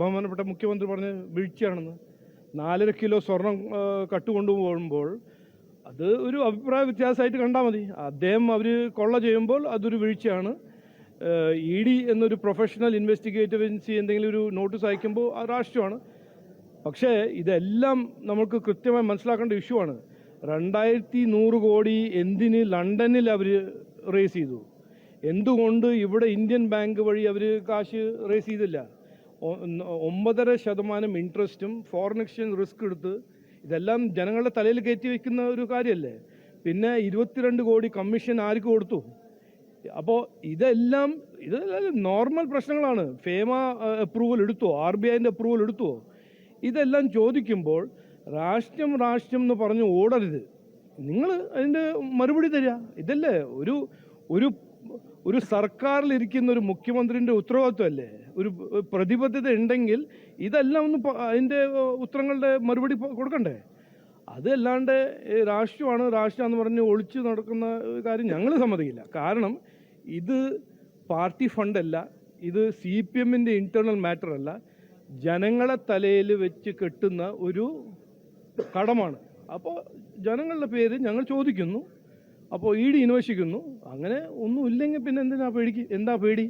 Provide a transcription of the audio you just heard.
ബഹുമാനപ്പെട്ട മുഖ്യമന്ത്രി പറഞ്ഞ് വീഴ്ചയാണെന്ന് നാലര കിലോ സ്വർണം കട്ടുകൊണ്ടുപോകുമ്പോൾ അത് ഒരു അഭിപ്രായ വ്യത്യാസമായിട്ട് കണ്ടാൽ മതി. അദ്ദേഹം അവർ കൊള്ള ചെയ്യുമ്പോൾ അതൊരു വീഴ്ചയാണ്. ഇ ഡി എന്നൊരു പ്രൊഫഷണൽ ഇൻവെസ്റ്റിഗേറ്റീവ് ഏജൻസി എന്തെങ്കിലും ഒരു നോട്ടീസ് അയക്കുമ്പോൾ അത് രാഷ്ട്രീയമാണ്. പക്ഷേ ഇതെല്ലാം നമുക്ക് കൃത്യമായി മനസ്സിലാക്കേണ്ട ഇഷ്യൂ ആണ്. രണ്ടായിരത്തി നൂറ് കോടി എന്തിന് ലണ്ടനിൽ അവർ റേസ് ചെയ്തു? എന്തുകൊണ്ട് ഇവിടെ ഇന്ത്യൻ ബാങ്ക് വഴി അവർ കാശ് റേസ് ചെയ്തില്ല? ഒമ്പതര ശതമാനം ഇൻട്രസ്റ്റും ഫോറിൻ എക്സ്ചേഞ്ച് റിസ്ക് എടുത്ത് ഇതെല്ലാം ജനങ്ങളുടെ തലയിൽ കയറ്റി വയ്ക്കുന്ന ഒരു കാര്യമല്ലേ? പിന്നെ ഇരുപത്തിരണ്ട് കോടി കമ്മീഷൻ ആർക്ക് കൊടുത്തു? അപ്പോൾ ഇതെല്ലാം ഇത് നോർമൽ പ്രശ്നങ്ങളാണ്. ഫേമ അപ്രൂവൽ എടുത്തോ? ആർ ബി ഐന്റെ അപ്രൂവൽ എടുത്തോ? ഇതെല്ലാം ചോദിക്കുമ്പോൾ രാഷ്ട്രം രാഷ്ട്രം എന്ന് പറഞ്ഞ് ഓടരുത്. നിങ്ങൾ അതിന്റെ മറുപടി തരിക ഇതല്ലേ? ഒരു ഒരു ഒരു സർക്കാരിൽ ഇരിക്കുന്ന ഒരു മുഖ്യമന്ത്രിന്റെ ഉത്തരവാദിത്വമല്ലേ? ഒരു പ്രതിബദ്ധത ഉണ്ടെങ്കിൽ ഇതെല്ലാം ഒന്ന് അതിന്റെ ഉത്തരങ്ങളുടെ മറുപടി കൊടുക്കണ്ടേ? അതല്ലാണ്ട് രാഷ്ട്രീയമാണ് രാഷ്ട്രീയം എന്ന് പറഞ്ഞ് ഒളിച്ച് നടക്കുന്ന കാര്യം ഞങ്ങൾ സമ്മതിക്കില്ല. കാരണം ഇത് പാർട്ടി ഫണ്ടല്ല ഇത് സി പി എമ്മിന്റെ ഇന്റേർണൽ മാറ്റർ അല്ല. ജനങ്ങളെ തലയിൽ വെച്ച് കെട്ടുന്ന ഒരു കടമാണ്. അപ്പോൾ ജനങ്ങളുടെ പേര് ഞങ്ങൾ ചോദിക്കുന്നു. അപ്പോൾ ഇ ഡി അന്വേഷിക്കുന്നു അങ്ങനെ ഒന്നും ഇല്ലെങ്കിൽ പിന്നെ എന്തിനാ പേടിക്ക്? എന്താ പേടി?